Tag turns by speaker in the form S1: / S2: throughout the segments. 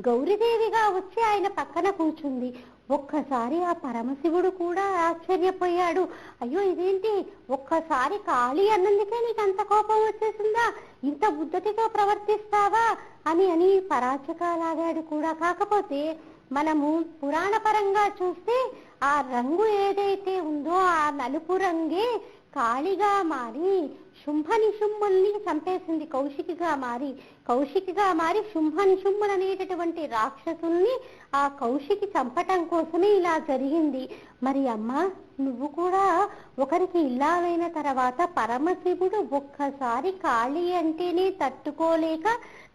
S1: గౌరీదేవిగా వచ్చి ఆయన పక్కన కూర్చుంది. ఒక్కసారి ఆ పరమశివుడు కూడా ఆశ్చర్యపోయాడు. అయ్యో ఇదేంటి? ఒక్కసారి కాళీ అన్నందుకే నీకు అంత కోపం వచ్చేసిందా? ఇంత బుద్ధతితో ప్రవర్తిస్తావా? అని అని పరాచకాలాగాడు కూడా. కాకపోతే మనము పురాణ పరంగా చూస్తే ఆ రంగు ఏదైతే ఉందో ఆ నలుపు రంగే కాళిగా మారి శుంభ నిశుంభుల్ని చంపేసింది కౌశికిగా మారి. కౌశికిగా మారి శుంభ నిశుంభులు అనేటటువంటి రాక్షసుల్ని ఆ కౌశికి చంపటం కోసమే ఇలా జరిగింది. మరి అమ్మ నువ్వు కూడా ఒకరికి ఇల్లాలైన తర్వాత పరమశివుడు ఒక్కసారి కాళీ అంటేనే తట్టుకోలేక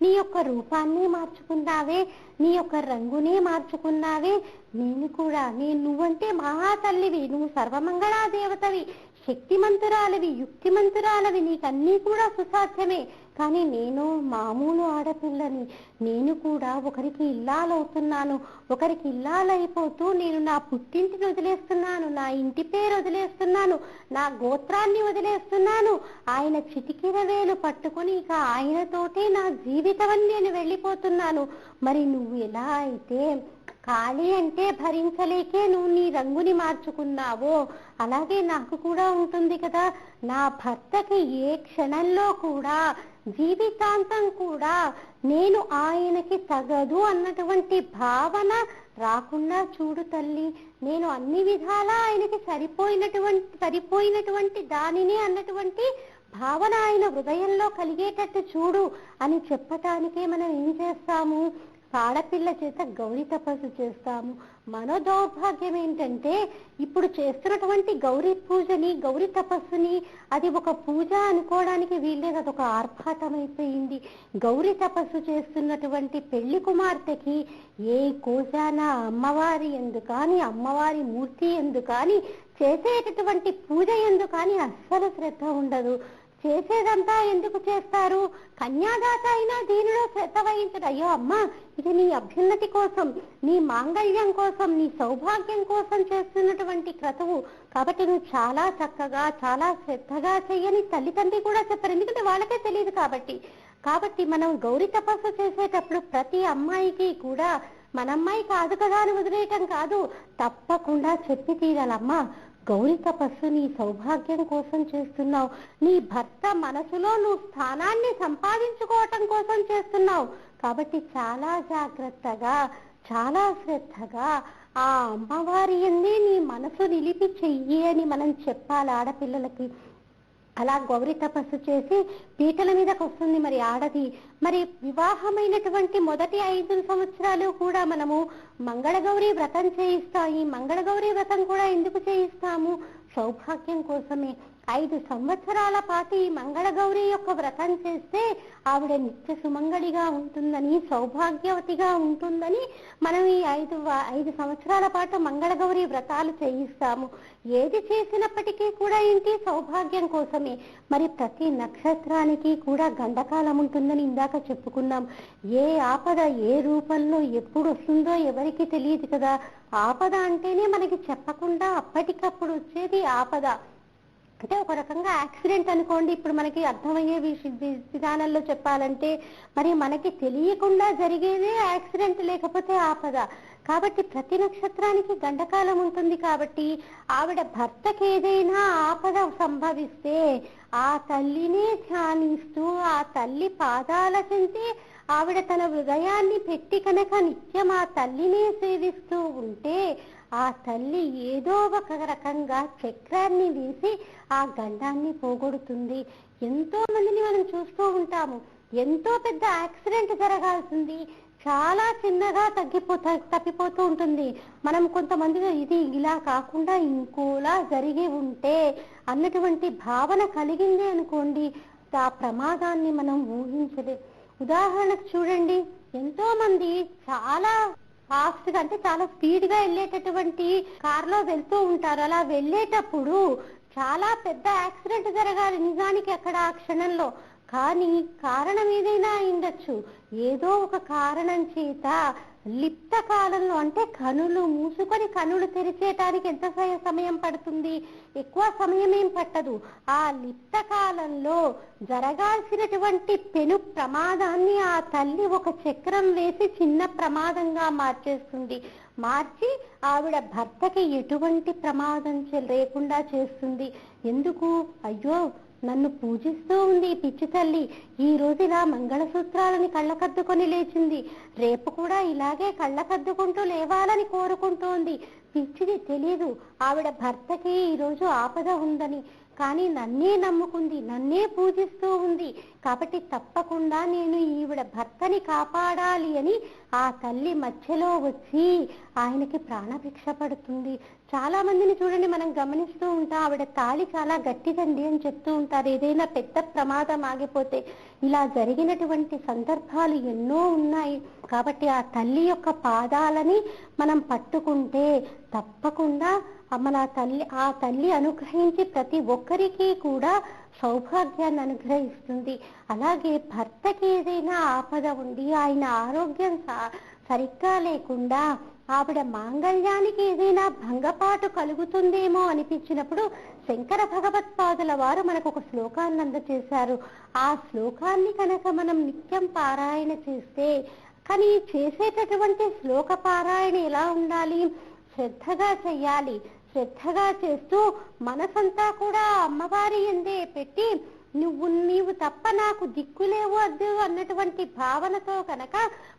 S1: నీ యొక్క రూపాన్ని మార్చుకున్నావే నీ యొక్క రంగునే మార్చుకున్నావే. నేను కూడా నేను నువ్వంటే మహాతల్లివి నువ్వు సర్వమంగళా దేవతవి శక్తిమంతురాలవి యుక్తిమంతురాలవి నీకన్నీ కూడా సుసాధ్యమే. కానీ నేను మామూలు ఆడపిల్లని. నేను కూడా ఒకరికి ఇల్లాలవుతున్నాను. ఒకరికి ఇల్లాలైపోతూ నేను నా పుట్టింటిని వదిలేస్తున్నాను. నా ఇంటి పేరు వదిలేస్తున్నాను. నా గోత్రాన్ని వదిలేస్తున్నాను. ఆయన చిటికిన వేలు పట్టుకుని ఇక ఆయనతోటే నా జీవితం నేను వెళ్ళిపోతున్నాను. మరి నువ్వు ఎలా అయితే ఖాళీ అంటే భరించలేకే నువ్వు నీ రంగుని మార్చుకున్నావో. అలాగే నాకు కూడా ఉంటుంది కదా. నా భర్తకి ఏ క్షణంలో కూడా జీవితాంతం కూడా నేను ఆయనకి తగదు అన్నటువంటి భావన రాకుండా చూడు తల్లి. నేను అన్ని విధాలా ఆయనకి సరిపోయినటువంటి సరిపోయినటువంటి దానిని అన్నటువంటి భావన ఆయన హృదయంలో కలిగేటట్టు చూడు అని చెప్పటానికే మనం ఏం చేస్తాము? ఆడపిల్ల చేత గౌరీ తపస్సు చేస్తాము. మన దౌర్భాగ్యం ఏంటంటే ఇప్పుడు చేస్తున్నటువంటి గౌరీ పూజని గౌరీ తపస్సుని అది ఒక పూజ అనుకోవడానికి వీల్లేదు అదొక ఆర్భాటం అయిపోయింది గౌరీ తపస్సు చేస్తున్నటువంటి పెళ్ళి కుమార్తెకి ఏ కోశాన అమ్మవారి ఎందు కానీ అమ్మవారి మూర్తి ఎందు కానీ చేసేటటువంటి పూజ ఎందు కానీ అస్సలు శ్రద్ధ ఉండదు. చేసేదంతా ఎందుకు చేస్తారు? కన్యాదాత అయినా దీనిలో శ్రద్ధ వహించడు అయ్యో అమ్మా ఇది నీ అభ్యున్నతి కోసం నీ మాంగళ్యం కోసం నీ సౌభాగ్యం కోసం చేస్తున్నటువంటి క్రతువు. కాబట్టి నువ్వు చాలా చక్కగా చాలా శ్రద్ధగా చెయ్యని తల్లిదండ్రి కూడా చెప్పారు. ఎందుకంటే వాళ్ళకే తెలియదు కాబట్టి. కాబట్టి మనం గౌరీ తపస్సు చేసేటప్పుడు ప్రతి అమ్మాయికి కూడా మన అమ్మాయి కాదు కదా అని వదిలేయటం కాదు. తప్పకుండా చెప్పి తీరాలమ్మా. గౌరీ తపస్సు నీ సౌభాగ్యం కోసం చేస్తున్నావు. నీ భర్త మనసులో నువ్వు స్థానాన్ని సంపాదించుకోవటం కోసం చేస్తున్నావు. కాబట్టి చాలా జాగ్రత్తగా చాలా శ్రద్ధగా ఆ అమ్మవారి నీ మనసు నిలిపి చెయ్యి అని మనం చెప్పాలి ఆడపిల్లలకి. అలా గౌరీ తపస్సు చేసి పీటల మీదకి వస్తుంది మరి ఆడది. మరి వివాహమైనటువంటి మొదటి ఐదు సంవత్సరాలు కూడా మనము మంగళగౌరి వ్రతం చేయిస్తాం. ఈ మంగళగౌరి వ్రతం కూడా ఎందుకు చేయిస్తాము? సౌభాగ్యం కోసమే. ఐదు సంవత్సరాల పాటు ఈ మంగళగౌరి యొక్క వ్రతం చేస్తే ఆవిడ నిత్య సుమంగళిగా ఉంటుందని సౌభాగ్యవతిగా ఉంటుందని మనం ఈ ఐదు వ- ఐదు సంవత్సరాల పాటు మంగళగౌరి వ్రతాలు చేయిస్తాము. ఏది చేసినప్పటికీ కూడా ఏంటి సౌభాగ్యం కోసమే. మరి ప్రతి నక్షత్రానికి కూడా గండకాలం ఉంటుందని ఇందాక చెప్పుకున్నాం. ఏ ఆపద ఏ రూపంలో ఎప్పుడు వస్తుందో ఎవరికి తెలియదు కదా. ఆపద అంటేనే మనకి చెప్పకుండా అప్పటికప్పుడు వచ్చేది ఆపద. అంటే ఒక రకంగా యాక్సిడెంట్ అనుకోండి ఇప్పుడు మనకి అర్థమయ్యే విధానంలో చెప్పాలంటే మరి మనకి తెలియకుండా జరిగేదే యాక్సిడెంట్ లేకపోతే ఆపద. కాబట్టి ప్రతి నక్షత్రానికి గండకాలం ఉంటుంది కాబట్టి ఆవిడ భర్తకి ఏదైనా ఆపద సంభవిస్తే ఆ తల్లినే ధ్యానిస్తూ ఆ తల్లి పాదాల చెంది ఆవిడ తన హృదయాన్ని పెట్టి కనుక నిత్యం ఆ తల్లినే సేవిస్తూ ఉంటే ఆ తల్లి ఏదో ఒక రకంగా చక్రాన్ని వేసి ఆ గండాన్ని పోగొడుతుంది. ఎంతో మందిని మనం చూస్తూ ఉంటాము. ఎంతో పెద్ద యాక్సిడెంట్ జరగాల్సింది. చాలా చిన్నగా తగ్గిపోతా తప్పిపోతూ ఉంటుంది. మనం కొంతమంది ఇది ఇలా కాకుండా ఇంకోలా జరిగి ఉంటే అన్నటువంటి భావన కలిగింది అనుకోండి. ఆ ప్రమాదాన్ని మనం ఊహించలే. ఉదాహరణకు చూడండి. ఎంతో మంది చాలా ఫాస్ట్గా అంటే చాలా స్పీడ్గా వెళ్ళేటటువంటి కార్లో వెళ్తూ ఉంటారు. అలా వెళ్ళేటప్పుడు చాలా పెద్ద యాక్సిడెంట్ జరగాలి నిజానికి అక్కడ ఆ క్షణంలో. కానీ కారణం ఏదైనా అయిండొచ్చు ఏదో ఒక కారణం చేత లిప్త కాలంలో అంటే కనులు మూసుకొని కనులు తెరిచేయటానికి ఎంత సమయం పడుతుంది? ఎక్కువ సమయం ఏం పట్టదు. ఆ లిప్త కాలంలో జరగాల్సినటువంటి పెను ప్రమాదాన్ని ఆ తల్లి ఒక చక్రం వేసి చిన్న ప్రమాదంగా మార్చేస్తుంది. మార్చి ఆవిడ భర్తకి ఎటువంటి ప్రమాదం లేకుండా చేస్తుంది. ఎందుకు? అయ్యో నన్ను పూజిస్తూ ఉంది ఈ పిచ్చి తల్లి. ఈ రోజు ఇలా మంగళసూత్రాలని కళ్ళకద్దుకొని లేచింది. రేపు కూడా ఇలాగే కళ్ళకద్దుకుంటూ లేవాలని కోరుకుంటోంది. పిచ్చిది తెలియదు ఆవిడ భర్తకి ఈ రోజు ఆపద ఉందని. కానీ నన్నే నమ్ముకుంది. నన్నే పూజిస్తూ ఉంది. కాబట్టి తప్పకుండా నేను ఈవిడ భర్తని కాపాడాలి అని ఆ తల్లి మధ్యలో వచ్చి ఆయనకి ప్రాణభిక్ష పడుతుంది. చాలా మందిని చూడండి మనం గమనిస్తూ ఉంటాం ఆవిడ తాళి చాలా గట్టిదండి అని చెప్తూ ఉంటారు. ఏదైనా పెద్ద ప్రమాదం ఆగిపోతే ఇలా జరిగినటువంటి సందర్భాలు ఎన్నో ఉన్నాయి. కాబట్టి ఆ తల్లి యొక్క పాదాలని మనం పట్టుకుంటే తప్పకుండా మన తల్లి ఆ తల్లి అనుగ్రహించి ప్రతి ఒక్కరికి కూడా సౌభాగ్యాన్ని అనుగ్రహిస్తుంది. అలాగే భర్తకి ఏదైనా ఆపద ఉండి ఆయన ఆరోగ్యం స- సరిగ్గా లేకుండా ఆవిడ మాంగళ్యానికి ఏదైనా భంగపాటు కలుగుతుందేమో అనిపించినప్పుడు శంకర భగవత్పాదుల వారు మనకు ఒక శ్లోకాన్ని అందజేశారు ఆ శ్లోకాన్ని కనుక మనం నిత్యం పారాయణ చేస్తే కానీ చేసేటటువంటి శ్లోక పారాయణ ఎలా ఉండాలి? శ్రద్ధగా చెయ్యాలి శ్రద్ధగా చేస్తూ మనసంతా కూడా అమ్మవారి ఎందే పెట్టి నువ్వు నీవు తప్ప నాకు దిక్కులేవు అద్దు అన్నటువంటి భావనతో కనుక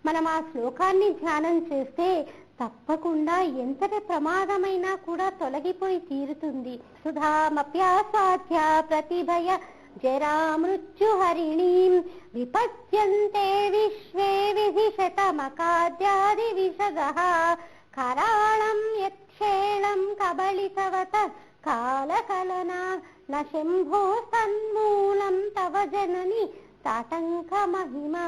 S1: మనం ఆ శ్లోకాన్ని ధ్యానం చేస్తే తప్పకుండా ఎంతటి ప్రమాదమైనా కూడా తొలగిపోయి తీరుతుంది. సుధామప్యాసాధ్య ప్రతిభయ జరా మృత్యు హరిణీం విపద్యంతే విశ్వే విధిశతమకాద్యాది విషగ కరాళం యక్షేళం కబళితవత కాలకలనా న శంభో సన్మూలం తవ జనని తాటంక మహిమా.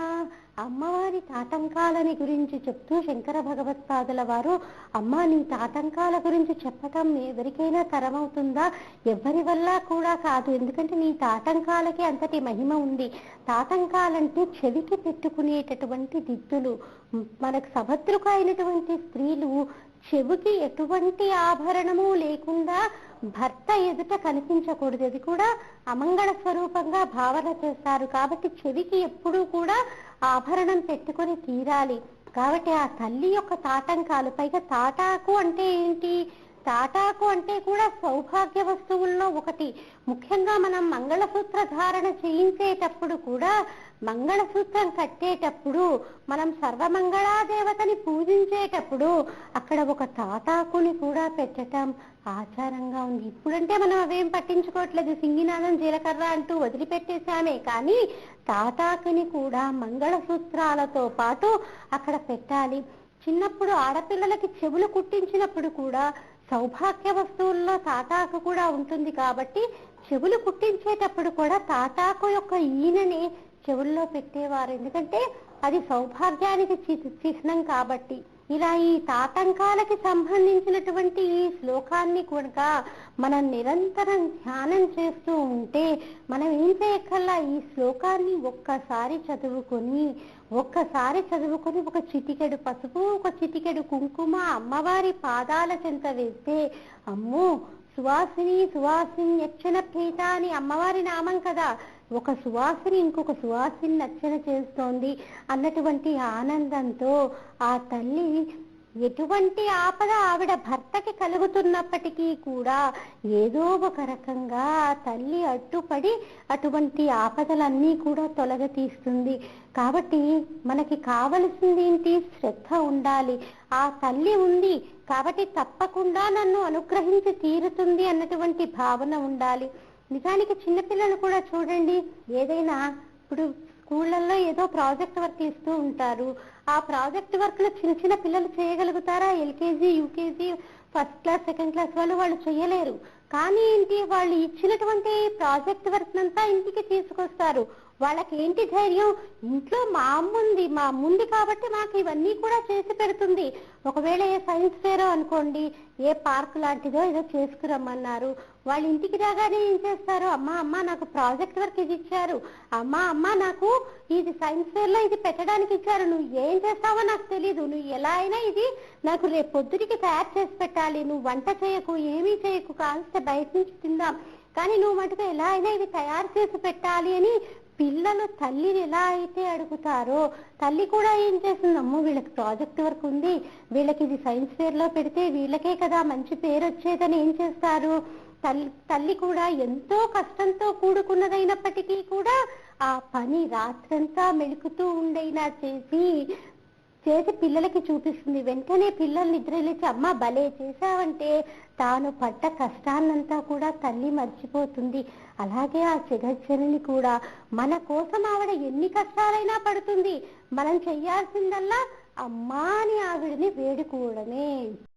S1: అమ్మవారి తాటంకాలని గురించి చెప్తూ శంకర భగవత్పాదుల వారు అమ్మ నీ తాటంకాల గురించి చెప్పటం ఎవరికైనా తరమవుతుందా? ఎవరి వల్ల కూడా కాదు. ఎందుకంటే నీ తాటంకాలకి అంతటి మహిమ ఉంది. తాటంకాలంటే చెవికి పెట్టుకునేటటువంటి దిద్దులు. మనకు సభద్రుక అయినటువంటి స్త్రీలు చెవికి ఎటువంటి ఆభరణము లేకుండా భర్త ఎదుట కనిపించకూడదు. అది కూడా అమంగళ స్వరూపంగా భావన చేస్తారు. కాబట్టి చెవికి ఎప్పుడూ కూడా ఆభరణం పెట్టుకొని తీరాలి. కాబట్టి ఆ తల్లి యొక్క తాటంకాలు పైగా తాటాకు అంటే ఏంటి? తాటాకు అంటే కూడా సౌభాగ్య వస్తువుల్లో ఒకటి. ముఖ్యంగా మనం మంగళసూత్ర ధారణ చేయించేటప్పుడు కూడా మంగళసూత్రం కట్టేటప్పుడు మనం సర్వమంగళాదేవతని పూజించేటప్పుడు అక్కడ ఒక తాటాకుని కూడా పెట్టటం ఆచారంగా ఉంది. ఇప్పుడంటే మనం అవేం పట్టించుకోవట్లేదు. సింగినాదం జీలకర్ర అంటూ వదిలిపెట్టేశామే. కానీ తాటాకుని కూడా మంగళసూత్రాలతో పాటు అక్కడ పెట్టాలి. చిన్నప్పుడు ఆడపిల్లలకి చెవులు కుట్టించినప్పుడు కూడా సౌభాగ్య వస్తువుల్లో తాటాకు కూడా ఉంటుంది కాబట్టి చెవులు కుట్టించేటప్పుడు కూడా తాటాకు యొక్క ఈనని చెవుల్లో పెట్టేవారు. ఎందుకంటే అది సౌభాగ్యానికి చిహ్నం కాబట్టి. ఇలా ఈ తాతంకాలకి సంబంధించినటువంటి ఈ శ్లోకాన్ని కనుక మనం నిరంతరం ధ్యానం చేస్తూ ఉంటే మనం ఏం చేయక్కల్లా ఈ శ్లోకాన్ని ఒక్కసారి చదువుకొని ఒక్కసారి చదువుకొని ఒక చిటికెడు పసుపు ఒక చిటికెడు కుంకుమ అమ్మవారి పాదాల చెంత వేస్తే అమ్మో సువాసిని సువాసిని యక్షణ ప్రీత అని అమ్మవారి నామం కదా. ఒక సువాసిని ఇంకొక సువాసిని నచ్చన చేస్తోంది. అన్నటువంటి ఆనందంతో ఆ తల్లి ఎటువంటి ఆపద ఆవిడ భర్తకి కలుగుతున్నప్పటికీ కూడా ఏదో ఒక రకంగా తల్లి అడ్డుపడి అటువంటి ఆపదలన్నీ కూడా తొలగతీస్తుంది. కాబట్టి మనకి కావలసింది ఏంటి? శ్రద్ధ ఉండాలి. ఆ తల్లి ఉంది కాబట్టి తప్పకుండా నన్ను అనుగ్రహించి తీరుతుంది అన్నటువంటి భావన ఉండాలి. నిజానికి చిన్నపిల్లలు కూడా చూడండి ఏదైనా ఇప్పుడు స్కూళ్ళల్లో ఏదో ప్రాజెక్ట్ వర్క్ ఇస్తూ ఉంటారు. ఆ ప్రాజెక్ట్ వర్క్లో చిన్న చిన్న పిల్లలు చేయగలుగుతారా? LKG UKG first class second class వాళ్ళు వాళ్ళు చేయలేరు. కానీ ఏంటి? వాళ్ళు ఇచ్చినటువంటి ప్రాజెక్ట్ వర్క్ అంతా ఇంటికి తీసుకొస్తారు. వాళ్ళకి ఏంటి ధైర్యం? ఇంట్లో మా అమ్మ ఉంది మా అమ్ముంది కాబట్టి మాకు ఇవన్నీ కూడా చేసి పెడుతుంది. ఒకవేళ ఏ సైన్స్ ఫేరో అనుకోండి ఏ పార్క్ లాంటిదో ఏదో చేసుకురమ్మన్నారు. వాళ్ళ ఇంటికి రాగానే ఏం చేస్తారు? అమ్మ అమ్మ నాకు ప్రాజెక్ట్ వర్క్ ఇది ఇచ్చారు. అమ్మ అమ్మ నాకు ఇది సైన్స్ ఫేర్లో ఇది పెట్టడానికి ఇచ్చారు. నువ్వు ఏం చేస్తావో నాకు తెలియదు నువ్వు ఎలా అయినా ఇది నాకు రేపు పొద్దుటికి తయారు చేసి పెట్టాలి. నువ్వు వంట చేయకు ఏమీ చేయకు కాల్స్తే బయట నుంచి తిందాం. కానీ నువ్వు మటుకు ఎలా అయినా ఇది తయారు చేసి పెట్టాలి అని పిల్లలు తల్లిని ఎలా అయితే అడుగుతారో తల్లి కూడా ఏం చేస్తుంది? అమ్మో వీళ్ళకి ప్రాజెక్ట్ వర్క్ ఉంది వీళ్ళకి ఇది సైన్స్ ఫేర్లో పెడితే వీళ్ళకే కదా మంచి పేరు వచ్చేదని ఏం చేస్తారు? తల్లి తల్లి కూడా ఎంతో కష్టంతో కూడుకున్నదైనప్పటికీ కూడా ఆ పని రాత్రంతా మెలుకుతూ ఉండైనా చేసి చేసి పిల్లలకి చూపిస్తుంది. వెంటనే పిల్లలు నిద్రలేచి అమ్మ భలే చేశావంటే తాను పడ్డ కష్టాన్నంతా కూడా తల్లి మర్చిపోతుంది. అలాగే ఆ జగజ్జనని కూడా. మన కోసం ఆవిడ ఎన్ని కష్టాలైనా పడుతుంది. మనం చెయ్యాల్సిందల్లా అమ్మా అని ఆవిడని వేడుకోవడమే.